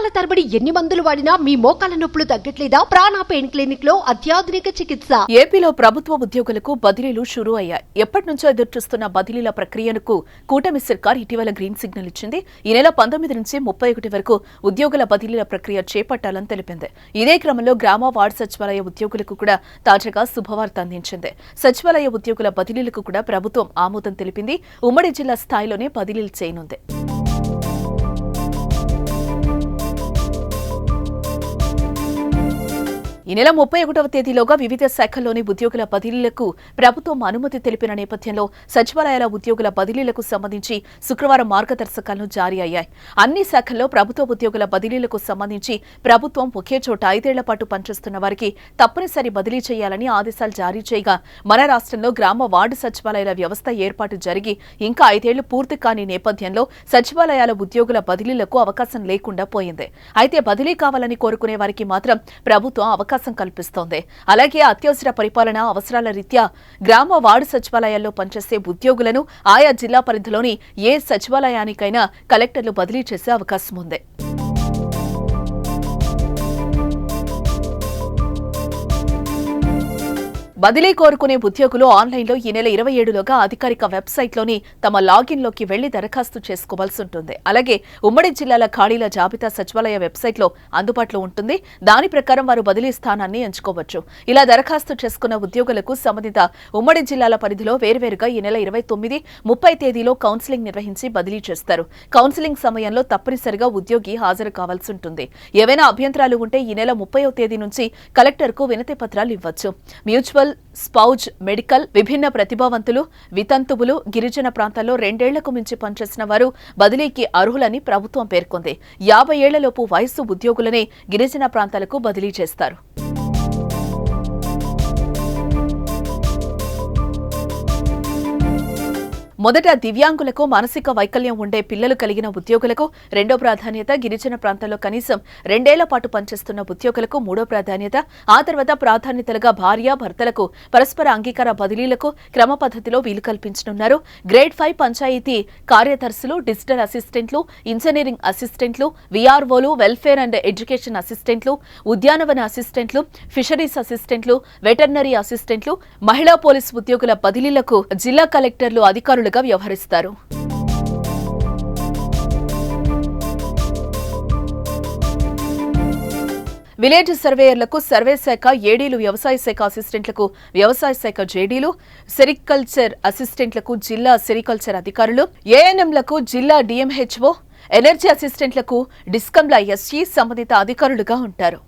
నెలల తరబడి ఎన్ని మందులు వాడినా మీ మోకాల నొప్పులు తగ్గట్లేదా? ప్రాణ పెయిన్ క్లినిక్లో అత్యాధునిక చికిత్స. ఏపీలో ప్రభుత్వ ఉద్యోగులకు బదిలీలు షురూ అయ్యాయి. ఎప్పటి నుంచో ఎదురుచూస్తున్న బదిలీల ప్రక్రియకు కూటమి సర్కార్ ఇటీవల గ్రీన్ సిగ్నల్ ఇచ్చింది. ఈ నెల పంతొమ్మిది నుంచి ముప్పై ఒకటి వరకు ఉద్యోగుల బదిలీల ప్రక్రియ చేపట్టాలని తెలిపింది. ఇదే క్రమంలో గ్రామ వార్డు సచివాలయ ఉద్యోగులకు కూడా తాజాగా శుభవార్త అందించింది. సచివాలయ ఉద్యోగుల బదిలీలకు కూడా ప్రభుత్వం ఆమోదం తెలిపింది. ఉమ్మడి జిల్లా స్థాయిలోనే బదిలీలు చేయనుంది. ఈ నెల ముప్పై ఒకటవ తేదీలోగా వివిధ శాఖల్లోని ఉద్యోగుల బదిలీలకు ప్రభుత్వం అనుమతి తెలిపిన నేపథ్యంలో సచివాలయాల ఉద్యోగుల బదిలీలకు సంబంధించి శుక్రవారం మార్గదర్శకాలను జారీ అయ్యాయి. అన్ని శాఖల్లో ప్రభుత్వ ఉద్యోగుల బదిలీలకు సంబంధించి ప్రభుత్వం ఒకే చోట ఐదేళ్ళ పాటు పనిచేస్తున్న వారికి తప్పనిసరి బదిలీ చేయాలని ఆదేశాలు జారీ చేయగా మన రాష్ట్రంలో గ్రామ వార్డు సచివాలయాల వ్యవస్థ ఏర్పాటు జరిగి ఇంకా ఐదేళ్ళు పూర్తి కాని నేపథ్యంలో సచివాలయాల ఉద్యోగుల బదిలీలకు అవకాశం లేకుండా పోయింది. అయితే బదిలీ కావాలని కోరుకునే వారికి మాత్రం ప్రభుత్వం అవకాశం కల్పిస్తోంది. అలాగే అత్యవసర పరిపాలన అవసరాల రీత్యా గ్రామ వార్డు సచివాలయాల్లో పనిచేసే ఉద్యోగులను ఆయా జిల్లా పరిధిలోని ఏ సచివాలయానికైనా కలెక్టర్లు బదిలీ చేసే అవకాశం ఉంది. బదిలీ కోరుకునే ఉద్యోగులు ఆన్లైన్లో ఈ నెల ఇరవై ఏడులోగా అధికారిక వెబ్సైట్లోని తమ లాగిన్లోకి వెళ్ళి దరఖాస్తు చేసుకోవాల్సి ఉంటుంది. అలాగే ఉమ్మడి జిల్లాల ఖాళీల జాబితా సచివాలయ వెబ్సైట్లో అందుబాటులో ఉంటుంది. దాని ప్రకారం వారు బదిలీ స్థానాన్ని ఎంచుకోవచ్చు. ఇలా దరఖాస్తు చేసుకున్న ఉద్యోగులకు సంబంధిత ఉమ్మడి జిల్లాల పరిధిలో వేర్వేరుగా ఈ నెల ఇరవై తొమ్మిది ముప్పై తేదీలో కౌన్సిలింగ్ నిర్వహించి బదిలీ చేస్తారు. కౌన్సిలింగ్ సమయంలో తప్పనిసరిగా ఉద్యోగి హాజరు కావాల్సి ఉంటుంది. ఏవైనా అభ్యంతరాలు ఉంటే ఈ నెల ముప్పైవ తేదీ నుంచి కలెక్టర్కు వినతి పత్రాలు ఇవ్వచ్చు. మ్యూచువల్ స్పౌజ్ మెడికల్ విభిన్న ప్రతిభావంతులు వితంతువులు గిరిజన ప్రాంతాల్లో రెండేళ్ళకు మించి పనిచేసిన వారు బదిలీకి అర్హులని ప్రభుత్వం పేర్కొంది. యాభై ఏళ్ళలోపు వయస్సు ఉద్యోగులనే గిరిజన ప్రాంతాలకు బదిలీ చేస్తారు. మొదట దివ్యాంగులకు మానసిక వైకల్యం ఉండే పిల్లలు కలిగిన ఉద్యోగులకు రెండో ప్రాధాన్యత గిరిజన ప్రాంతాల్లో కనీసం రెండేళ్ళ పాటు పనిచేస్తున్న ఉద్యోగులకు మూడో ప్రాధాన్యత. ఆ తర్వాత ప్రాధాన్యతలుగా భార్య భర్తలకు పరస్పర అంగీకార బదిలీలకు క్రమ పద్ధతిలో వీలు కల్పించనున్నారు. గ్రేడ్ ఫైవ్ పంచాయతీ కార్యదర్శులు డిజిటల్ అసిస్టెంట్లు ఇంజనీరింగ్ అసిస్టెంట్లు విఆర్ఓలు వెల్ఫేర్ అండ్ ఎడ్యుకేషన్ అసిస్టెంట్లు ఉద్యానవన అసిస్టెంట్లు ఫిషరీస్ అసిస్టెంట్లు వెటర్నరీ అసిస్టెంట్లు మహిళా పోలీస్ ఉద్యోగుల బదిలీలకు జిల్లా కలెక్టర్లు అధికారులు అధికారులుగా వ్యవహరిస్తారు. విలేజ్ సర్వేయర్లకు సర్వే శాఖ ఏడీలు వ్యవసాయ శాఖ అసిస్టెంట్లకు వ్యవసాయ శాఖ జేడీలు సెరికల్చర్ అసిస్టెంట్లకు జిల్లా సెరికల్చర్ అధికారులు ఏఎన్ఎంలకు జిల్లా డిఎంహెచ్ఓ ఎనర్జీ అసిస్టెంట్లకు డిస్కంల ఎస్ఈ సంబంధిత అధికారులుగా ఉంటారు.